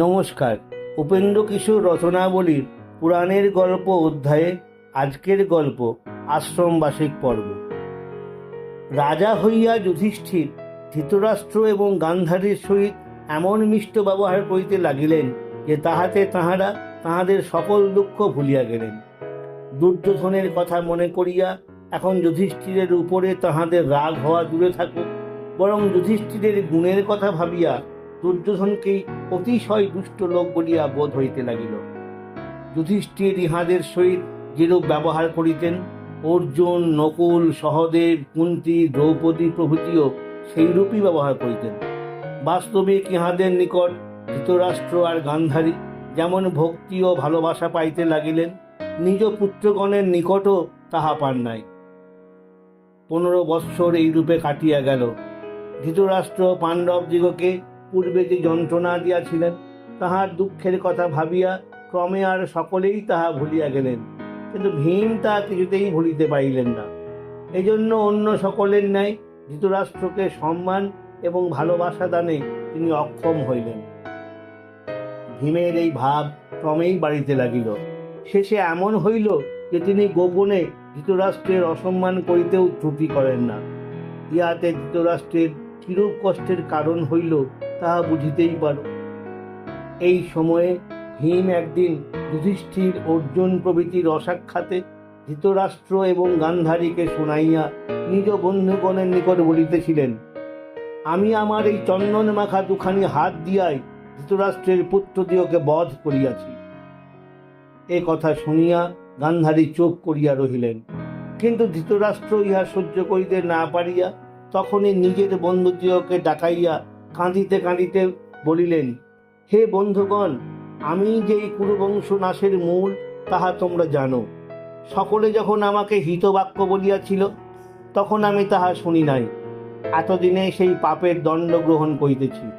নমস্কার। উপেন্দ্র কিশোর রচনাবলীর পুরাণের গল্প অধ্যায়ে আজকের গল্প আশ্রমবাসিক পর্ব। রাজা হইয়া যুধিষ্ঠির ধৃতরাষ্ট্র এবং গান্ধারীর সহিত এমন মিষ্ট ব্যবহার করিতে লাগিলেন যে তাহাতে তাহারা তাহাদের সকল দুঃখ ভুলিয়া গেলেন। দুর্যোধনের কথা মনে করিয়া এখন যুধিষ্ঠিরের উপরে তাহাদের রাগ হওয়া দূরে থাকুক, বরং যুধিষ্ঠিরের গুণের কথা ভাবিয়া দুর্যোধনকেই অতিশয় দুষ্ট লোক বলিয়া বোধ হইতে লাগিল। যুধিষ্ঠির ইহাদের সহিত যেরূপ ব্যবহার করিতেন, অর্জুন, নকুল, সহদেব, কুন্তি, দ্রৌপদী প্রভৃতিও সেইরূপই ব্যবহার করিতেন। বাস্তবিক ইহাদের নিকট ধৃতরাষ্ট্র আর গান্ধারী যেমন ভক্তি ও ভালোবাসা পাইতে লাগিলেন, নিজ পুত্রগণের নিকটও তাহা পান নাই। পনেরো বৎসর এই রূপে কাটিয়া গেল। ধৃতরাষ্ট্র পাণ্ডবদিগকে পূর্বে যে যন্ত্রণা দিয়াছিলেন, তাহার দুঃখের কথা ভাবিয়া ক্রমে আর সকলেই তাহা ভুলিয়া গেলেন। কিন্তু ভীম তা কিছুতেই ভুলিতে পারিলেন না। এজন্য অন্য সকলের ন্যায় ধৃতরাষ্ট্রকে সম্মান এবং ভালোবাসা দানে তিনি অক্ষম হইলেন। ভীমের এই ভাব ক্রমেই বাড়িতে লাগিল। শেষে এমন হইল যে তিনি গোপনে ধৃতরাষ্ট্রের অসম্মান করিতেও ত্রুটি করেন না। ইহাতে ধৃতরাষ্ট্রের কিরূপ কষ্টের কারণ হইল তাহা বুঝিতেই পারো। এই সময়ে ভীম একদিন যুধিষ্ঠির অর্জুন প্রভৃতির অসাক্ষাতে ধৃতরাষ্ট্র এবং গান্ধারীকে শুনাইয়া নিজ বন্ধুগণের নিকট বলিতেছিলেন, আমি আমার এই চন্দন মাখা দুখানি হাত দিয়াই ধৃতরাষ্ট্রের পুত্রদিওকে বধ করিয়াছি। এ কথা শুনিয়া গান্ধারী চোখ করিয়া রহিলেন। কিন্তু ধৃতরাষ্ট্র ইহা সহ্য করিতে না পারিয়া তখনই নিজের বন্ধুদিওকে ডাকাইয়া কাঁদিতে কাঁদিতে বলিলেন, হে বন্ধুগণ, আমি যে এই কুরুবংশ নাশের মূল, তাহা তোমরা জানো। সকলে যখন আমাকে হিতবাক্য বলিয়াছিল, তখন আমি তাহা শুনি নাই। এতদিনে সেই পাপের দণ্ড গ্রহণ করিতেছি।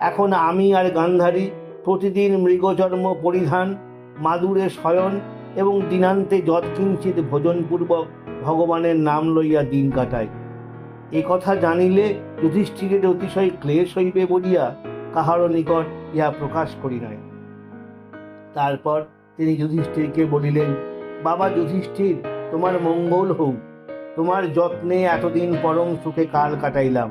এখন আমি আর গান্ধারী প্রতিদিন মৃগচর্ম পরিধান, মাদুরে শয়ন এবং দিনান্তে যৎকিঞ্চিত ভোজনপূর্বক ভগবানের নাম লইয়া দিন কাটাই। এ কথা জানিলে যুধিষ্ঠিরের অতিশয় ক্লেশ হইবে বলিয়া কাহারও নিকট ইহা প্রকাশ করি নাই। তারপর তিনি যুধিষ্ঠিরকে বলিলেন, বাবা যুধিষ্ঠির, তোমার মঙ্গল হোক। তোমার যত্নে এতদিন পরম সুখে কাল কাটাইলাম।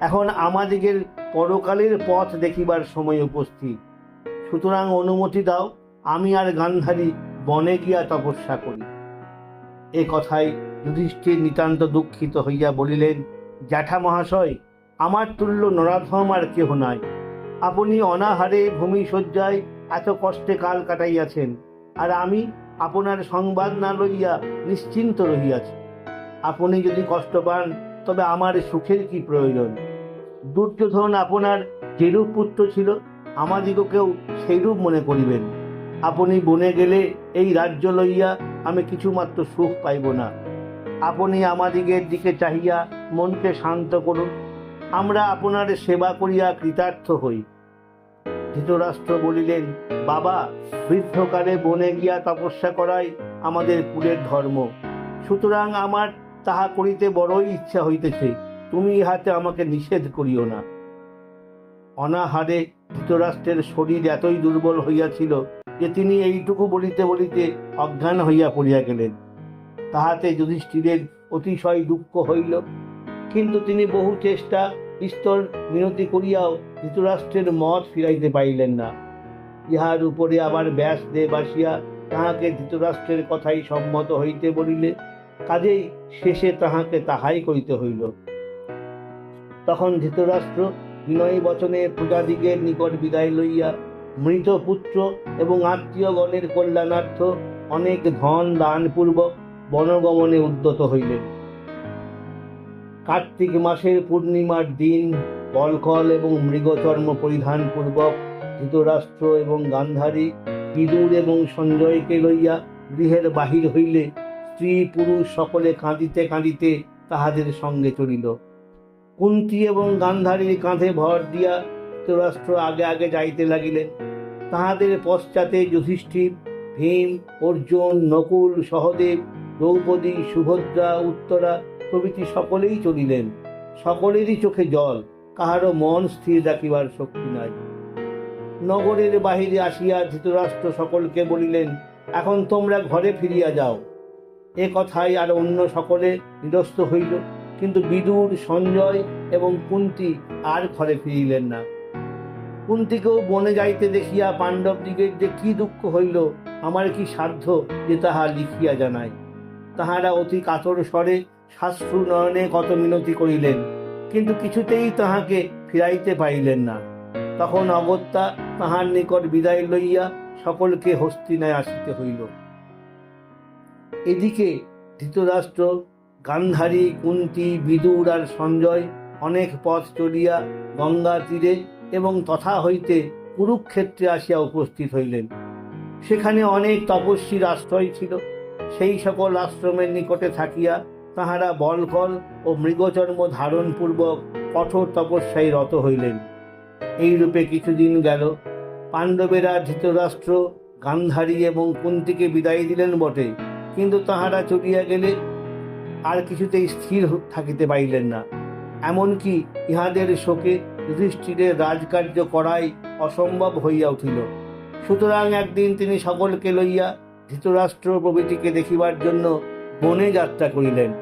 এখন আমাদিগের পরকালের পথ দেখিবার সময় উপস্থিত। সুতরাং অনুমতি দাও, আমি আর গান্ধারী বনে গিয়া তপস্যা করি। এ কথায় যুধিষ্ঠির নিতান্ত দুঃখিত হইয়া বলিলেন, জ্যাঠা মহাশয়, আমার তুল্য নরাধম আর কেহ নাই। আপনি অনাহারে ভূমি শয্যায় এত কষ্টে কাল কাটাইয়াছেন, আর আমি আপনার সংবাদ না লইয়া নিশ্চিন্ত রহিয়াছি। আপনি যদি কষ্ট পান, তবে আমার সুখের কি প্রয়োজন? দুর্যোধন আপনার যেরূপ পুত্র ছিল, আমাদিগকেও সেইরূপ মনে করিবেন। আপনি বনে গেলে এই রাজ্য লইয়া আমি কিছুমাত্র সুখ পাইব না। আপনি আমাদিগের দিকে চাহিয়া মনকে শান্ত করুন। আমরা আপনার সেবা করিয়া কৃতার্থ হই। ধৃতরাষ্ট্র বলিলেন, বাবা, বৃদ্ধকালে বনে গিয়া তপস্যা করাই আমাদের কুলের ধর্ম। সুতরাং আমার তাহা করিতে বড়ই ইচ্ছা হইতেছে। তুমি ইহাতে আমাকে নিষেধ করিও না। অনাহারে ধৃতরাষ্ট্রের শরীর এতই দুর্বল হইয়াছিল যে তিনি এইটুকু বলিতে বলিতে অজ্ঞান হইয়া পড়িয়া গেলেন। তাহাতে যুধিষ্ঠিরের অতিশয় দুঃখ হইল। কিন্তু তিনি বহু চেষ্টা স্তর মিনতি করিয়াও ধৃতরাষ্ট্রের মত ফিরাইতে পারিলেন না। ইহার উপরে আবার ব্যাস দেব আসিয়া তাহাকে ধৃতরাষ্ট্রের কথাই সম্মত হইতে বলিলে, কাজেই শেষে তাহাকে তাহাই করিতে হইল। তখন ধৃতরাষ্ট্র বিনয়ী বচনে প্রজাদিগের নিকট বিদায় লইয়া, মৃত পুত্র এবং আত্মীয়গণের কল্যাণার্থ অনেক ধন দানপূর্বক বনগমনে উদ্যত হইলেন। কার্তিক মাসের পূর্ণিমার দিন বলকল এবং মৃগচর্ম পরিধান পূর্বক ধৃতরাষ্ট্র এবং গান্ধারী বিদুর এবং সঞ্জয়কে লইয়া গৃহের বাহির হইলে স্ত্রী পুরুষ সকলে কাঁদিতে কাঁদিতে তাহাদের সঙ্গে চলিল। কুন্তি এবং গান্ধারীর কাঁধে ভর দিয়া ধৃতরাষ্ট্র আগে আগে যাইতে লাগিলেন। তাহাদের পশ্চাতে যুধিষ্ঠির, ভীম, অর্জুন, নকুল, সহদেব দ্রৌপদী, সুভদ্রা, উত্তরা প্রভৃতি সকলেই চলিলেন। সকলেরই চোখে জল, কাহারও মন স্থির রাখিবার শক্তি নাই। নগরের বাহিরে আসিয়া ধৃতরাষ্ট্র সকলকে বলিলেন, এখন তোমরা ঘরে ফিরিয়া যাও। এ কথায় আর অন্য সকলে নিরস্ত হইল, কিন্তু বিদুর, সঞ্জয় এবং কুন্তি আর ঘরে ফিরিলেন না। কুন্তিকেও বনে যাইতে দেখিয়া পাণ্ডবদিগের যে কি দুঃখ হইল, আমার কি সাধ্য যে তাহা লিখিয়া জানাই তাহারা অতি কাতর স্বরে শাস্ত্রু নয়নে কত মিনতি করিলেন, কিন্তু কিছুতেই তাহাকে ফিরাইতে পারিলেন না। তখন অগত্যা তাহার নিকট বিদায় লইয়া সকলকে হস্তিনায় আসিতে হইল। এদিকে ধৃতরাষ্ট্র, গান্ধারী, কুন্তি, বিদুর আর সঞ্জয় অনেক পথ চলিয়া গঙ্গা তীরে এবং তথা হইতে কুরুক্ষেত্রে আসিয়া উপস্থিত হইলেন। সেখানে অনেক তপস্বীর আশ্রয় ছিল। সেই সকল আশ্রমের নিকটে থাকিয়া তাহারা বলকল ও মৃগচর্ম ধারণপূর্বক কঠোর তপস্যায় রত হইলেন। এইরূপে কিছুদিন গেল, পাণ্ডবেরা ধৃতরাষ্ট্র, গান্ধারী এবং কুন্তিকে বিদায় দিলেন বটে, কিন্তু তাহারা চলিয়া গেলে আর কিছুতেই স্থির থাকিতে পারিলেন না। এমনকি ইহাদের শোকে যুধিষ্ঠিরের রাজকার্য করাই অসম্ভব হইয়া উঠিল। সুতরাং একদিন তিনি সকলকে লইয়া ধৃতরাষ্ট্র প্রভৃতিকে দেখিবার জন্য বনে যাত্রা করিলেন।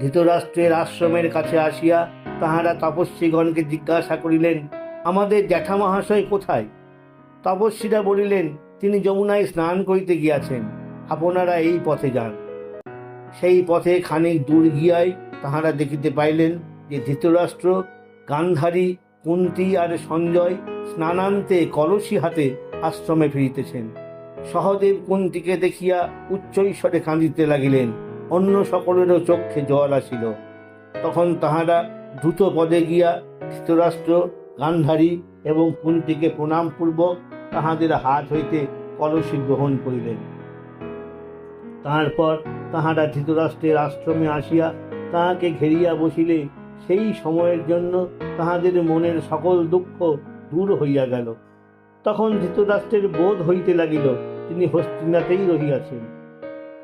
ধৃতরাষ্ট্রের আশ্রমের কাছে আসিয়া তাহারা তপস্বীগণকে জিজ্ঞাসা করিলেন, আমাদের জ্যাঠা মহাশয় কোথায়? তপস্বীরা বলিলেন, তিনি যমুনায় স্নান করিতে গিয়াছেন, আপনারা এই পথে যান। সেই পথে খানিক দূর গিয়াই তাহারা দেখিতে পাইলেন যে ধৃতরাষ্ট্র, গান্ধারী, কুন্তি আর সঞ্জয় স্নানান্তে কলসী হাতে আশ্রমে ফিরিতেছেন। সহদেব কুন্তিকে দেখিয়া উচ্চৈস্বরে কাঁদিতে লাগিলেন। অন্য সকলেরও চক্ষে জল আসিল। তখন তাহারা দ্রুত পদে গিয়া ধৃতরাষ্ট্র, গান্ধারী এবং কুন্তিকে প্রণামপূর্বক তাহাদের হাত হইতে কলসি গ্রহণ করিলেন। তারপর তাহারা ধৃতরাষ্ট্রের আশ্রমে আসিয়া তাহাকে ঘেরিয়া বসিলে, সেই সময়ের জন্য তাহাদের মনের সকল দুঃখ দূর হইয়া গেল। তখন ধৃতরাষ্ট্রের বোধ হইতে লাগিল তিনি হস্তিনাতেই রহিয়াছেন।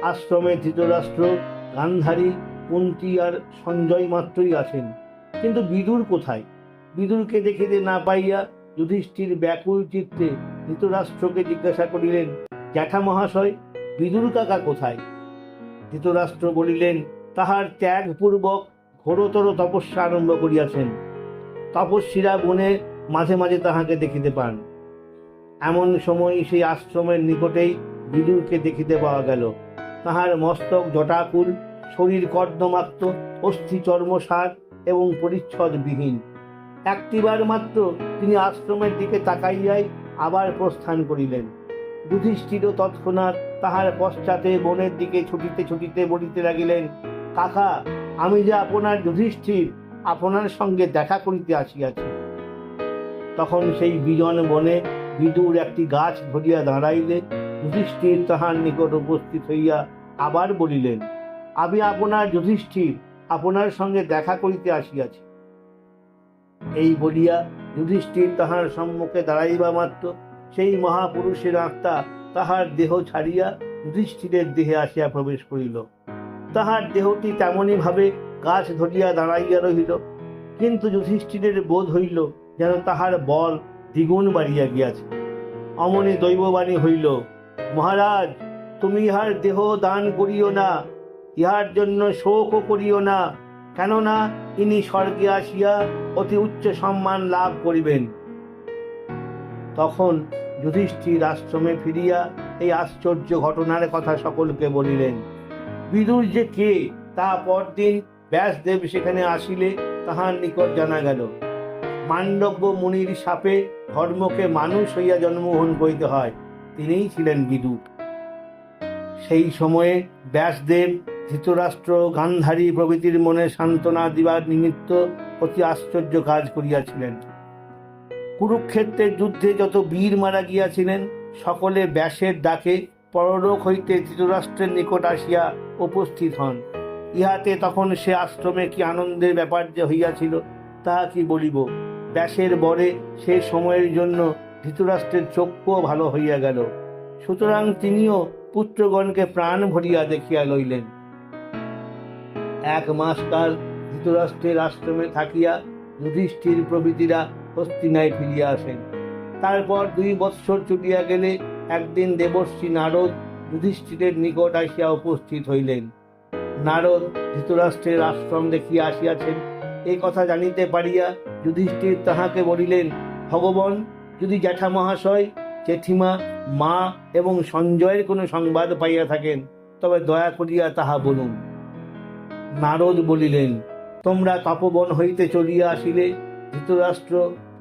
আশ্রমে ধৃতরাষ্ট্র, গান্ধারী, কুন্তি আর সঞ্জয় মাত্রই আছেন। কিন্তু বিদুর কোথায়? বিদুরকে দেখিতে না পাইয়া যুধিষ্ঠির ব্যাকুল চিত্তে ধৃতরাষ্ট্রকে জিজ্ঞাসা করিলেন, জ্যাঠা মহাশয়, বিদুর কাকা কোথায়? ধৃতরাষ্ট্র বলিলেন, তাহার ত্যাগপূর্বক ঘোরতর তপস্যা আরম্ভ করিয়াছেন। তপস্বীরা বনে মাঝে মাঝে তাহাকে দেখিতে পান। এমন সময় সেই আশ্রমের নিকটেই বিদুরকে দেখিতে পাওয়া গেল। তাহার মস্তক, জটাকুল, শরীর কর্দমাত্র অস্থি চর্মসার এবং পরিচ্ছদবিহীন। একটিবার মাত্র তিনি আশ্রমের দিকে তাকাইয়াই আবার প্রস্থান করিলেন। যুধিষ্ঠিরও তৎক্ষণাৎ তাহার পশ্চাতে বনের দিকে ছুটিতে ছুটিতে বলিতে লাগিলেন, কাকা, আমি যে আপনার যুধিষ্ঠির, আপনার সঙ্গে দেখা করিতে আসিয়াছি। তখন সেই বিজন বনে বিদুর একটি গাছ ধরিয়া দাঁড়াইলে, যুধিষ্ঠির তাহার নিকট উপস্থিত হইয়া আবার বলিলেন, আমি আপনার যুধিষ্ঠির, আপনার সঙ্গে দেখা করিতে আসিয়াছি। এই বলিয়া যুধিষ্ঠির তাহার সম্মুখে দাঁড়াইবা মাত্র, সেই মহাপুরুষের আত্মা তাহার দেহ ছাড়িয়া যুধিষ্ঠিরের দেহে আসিয়া প্রবেশ করিল। তাহার দেহটি তেমনই ভাবে গাছ ধরিয়া দাঁড়াইয়া রহিল, কিন্তু যুধিষ্ঠিরের বোধ হইল যেন তাহার বল দ্বিগুণ বাড়িয়া গিয়াছে। অমনি দৈববাণী হইল, মহারাজ, তুমি ইহার দেহ দান করিও না, ইহার জন্য শোকও করিও না, কেননা ইনি স্বর্গে আসিয়া অতি উচ্চ সম্মান লাভ করিবেন। তখন যুধিষ্ঠির আশ্রমে ফিরিয়া এই আশ্চর্য ঘটনার কথা সকলকে বলিলেন, বিদুর যে কে, তা পরদিন ব্যাসদেব সেখানে আসিলে তাহার নিকট জানা গেল। মান্ডব্য মুনির সাপে ধর্মকে মানুষ হইয়া জন্মগ্রহণ করিতে হয়, তিনিই ছিলেন বিদুর সেই সময়ে ব্যাসদেব, ধৃতরাষ্ট্র, গান্ধারী প্রভৃতির মনে সান্ত্বনা দিবার নিমিত্ত অতি আশ্চর্য কাজ করিয়াছিলেন। কুরুক্ষেত্রের যুদ্ধে যত বীর মারা গিয়াছিলেন, সকলে ব্যাসের ডাকে পরলোক হইতে ধৃতরাষ্ট্রের নিকট আসিয়া উপস্থিত হন। ইহাতে তখন সে আশ্রমে কি আনন্দের ব্যাপার যে হইয়াছিল, তাহা কি বলিব? ব্যাসের বরে সে সময়ের জন্য ধৃতরাষ্ট্রের চক্ষুও ভালো হইয়া গেল। সুতরাং তিনিও পুত্রগণকে প্রাণ ভরিয়া দেখিয়া লইলেন। এক মাস কাল ধৃতরাষ্ট্রের আশ্রমে থাকিয়া যুধিষ্ঠির প্রভৃতিরা হস্তিনায় ফিরিয়া আসেন। তারপর দুই বৎসর চলিয়া গেলে একদিন দেবর্ষী নারদ যুধিষ্ঠিরের নিকট আসিয়া উপস্থিত হইলেন। নারদ ধৃতরাষ্ট্রের আশ্রম দেখিয়া আসিয়াছেন। এই কথা জানিতে পারিয়া যুধিষ্ঠির তাহাকে বলিলেন, ভগবান, যদি জ্যাঠা মহাশয়, জেঠিমা, মা এবং সঞ্জয়ের কোনো সংবাদ পাইয়া থাকেন, তবে দয়া করিয়া তাহা বলুন। নারদ বলিলেন, তোমরা তপবন হইতে চলিয়া আসিলে, ধৃতরাষ্ট্র,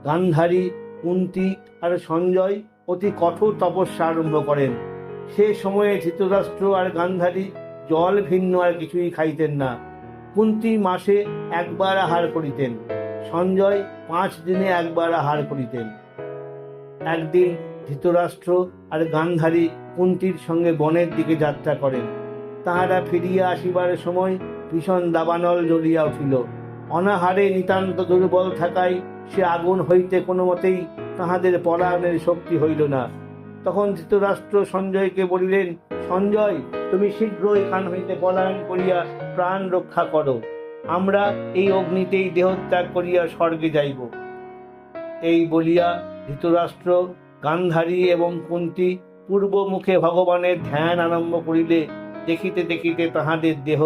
গান্ধারী, কুন্তি আর সঞ্জয় অতি কঠোর তপস্যা আরম্ভ করেন। সে সময়ে ধৃতরাষ্ট্র আর গান্ধারী জল ভিন্ন আর কিছুই খাইতেন না। কুন্তি মাসে একবার আহার করিতেন। সঞ্জয় পাঁচ দিনে একবার আহার করিতেন। একদিন ধৃতরাষ্ট্র আর গান্ধারী কুন্তির সঙ্গে বনের দিকে যাত্রা করেন। তাহারা ফিরিয়া আসিবার সময় ভীষণ দাবানল জ্বলিয়া উঠিল। অনাহারে নিতান্ত দুর্বল থাকায় সে আগুন হইতে কোনো মতেই তাহাদের পলায়নের শক্তি হইল না। তখন ধৃতরাষ্ট্র সঞ্জয়কে বলিলেন সঞ্জয়, তুমি শীঘ্র এখান হইতে পলায়ন করিয়া প্রাণ রক্ষা করো। আমরা এই অগ্নিতেই দেহত্যাগ করিয়া স্বর্গে যাইব। এই বলিয়া ধৃতরাষ্ট্র, গান্ধারী এবং কুন্তি পূর্ব মুখে ভগবানের ধ্যান আরম্ভ করিলে দেখিতে দেখিতে তাহাদের দেহ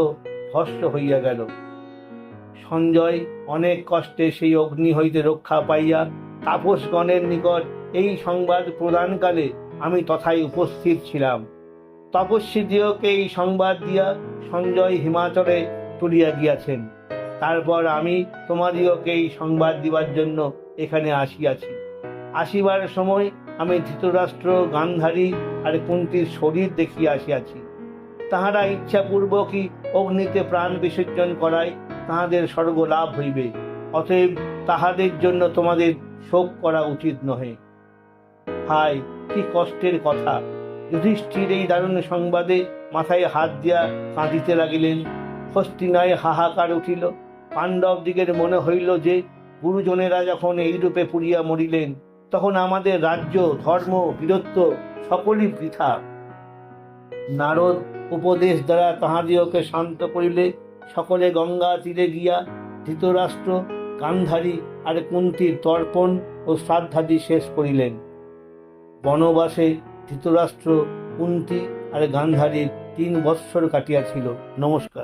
ভস্ম হইয়া গেল। সঞ্জয় অনেক কষ্টে সেই অগ্নি হইতে রক্ষা পাইয়া তাপসগণের নিকট এই সংবাদ প্রদানকালে আমি তথায় উপস্থিত ছিলাম। তপস্বীদিওকে এই সংবাদ দিয়া সঞ্জয় হিমাচলে তুলিয়া গিয়াছেন। তারপর আমি তোমাদিওকে এই সংবাদ দিবার জন্য এখানে আসিয়াছি। আসিবার সময় আমি ধৃতরাষ্ট্র, গান্ধারী আর কুন্তির শরীর দেখিয়া আসিয়াছি। তাহারা ইচ্ছাপূর্বকই অগ্নিতে প্রাণ বিসর্জন করায় তাহাদের স্বর্গ লাভ হইবে। অতএব তাহাদের জন্য তোমাদের শোক করা উচিত নহে। হায়, কি কষ্টের কথা! যুধিষ্ঠির এই দারুণ সংবাদে মাথায় হাত দিয়া কাঁদিতে লাগিলেন। হস্তিনায় হাহাকার উঠিল। পাণ্ডব দিগের মনে হইল যে, গুরুজনেরা যখন এইরূপে পুড়িয়া মরিলেন, তখন আমাদের রাজ্য, ধর্ম, বীরত্ব সকলই বৃথা। নারদ উপদেশ দ্বারা তাহাদিওকে শান্ত করিলে সকলে গঙ্গা তীরে গিয়া ধৃতরাষ্ট্র, গান্ধারী আর কুন্তির তর্পণ ও শ্রাদ্ধাদি শেষ করিলেন। বনবাসে ধৃতরাষ্ট্র কুন্তি আর গান্ধারীর তিন বৎসর কাটিয়াছিল। নমস্কার।